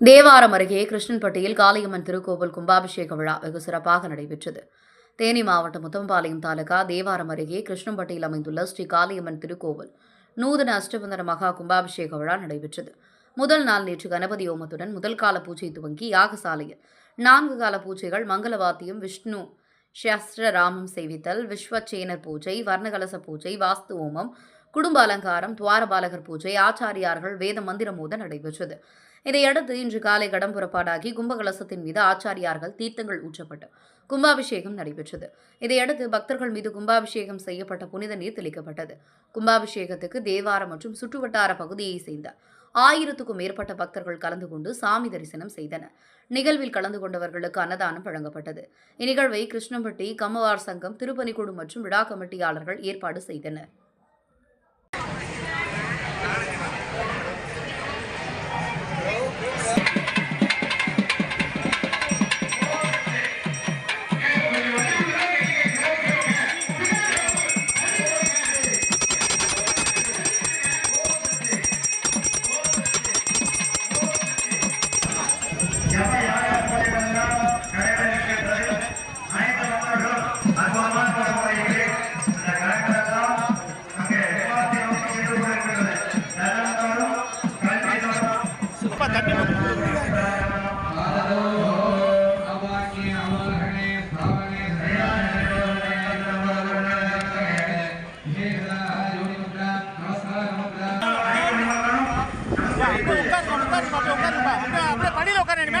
தேவாரம் அருகே கிருஷ்ணன்பட்டியில் காளியம்மன் திருக்கோவில் கும்பாபிஷேக விழா வெகு சிறப்பாக நடைபெற்றது. தேனி மாவட்டம் முத்தம்பாளையம் தாலுகா தேவாரம் அருகே கிருஷ்ணன்பட்டியில் அமைந்துள்ள ஸ்ரீ காளியம்மன் திருக்கோவில் நூதன அஷ்டபந்தன மகா கும்பாபிஷேக விழா நடைபெற்றது. முதல் நாள் நேற்று கணபதி ஹோமத்துடன் முதல் கால பூஜை துவங்கி யாகசாலையில் நான்கு கால பூஜைகள் மங்களவாத்தியம் விஷ்ணு சஸ்திர ராமம் செய்வித்தல் விஸ்வச்சேனர் பூஜை வர்ணகலச பூஜை வாஸ்து ஹோமம் குடும்ப அலங்காரம் துவாரபாலகர் பூஜை ஆச்சாரியார்கள் வேத மந்திரம் மோத நடைபெற்றது. இதையடுத்து இன்று காலை கடம் புறப்பாடாகி கும்பகலசத்தின் மீது ஆச்சாரியார்கள் தீர்த்தங்கள் ஊற்றப்பட்டு கும்பாபிஷேகம் நடைபெற்றது. இதையடுத்து பக்தர்கள் மீது கும்பாபிஷேகம் செய்யப்பட்ட புனித நீர் தெளிக்கப்பட்டது. கும்பாபிஷேகத்துக்கு தேவாரம் மற்றும் சுற்றுவட்டார பகுதியை சேர்ந்த ஆயிரத்துக்கும் மேற்பட்ட பக்தர்கள் கலந்து கொண்டு சாமி தரிசனம் செய்தனர். நிகழ்வில் கலந்து கொண்டவர்களுக்கு அன்னதானம் வழங்கப்பட்டது. இந்நிகழ்வை கிருஷ்ணம்பட்டி கம்மவார் சங்கம் திருப்பணிக்குழு மற்றும் விழா கமிட்டியாளர்கள் ஏற்பாடு செய்தனர். உட்காருங்க அப்படியே உட்காருங்க அப்படியே அப்படியே படியில் உட்காருங்க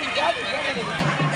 போடுங்க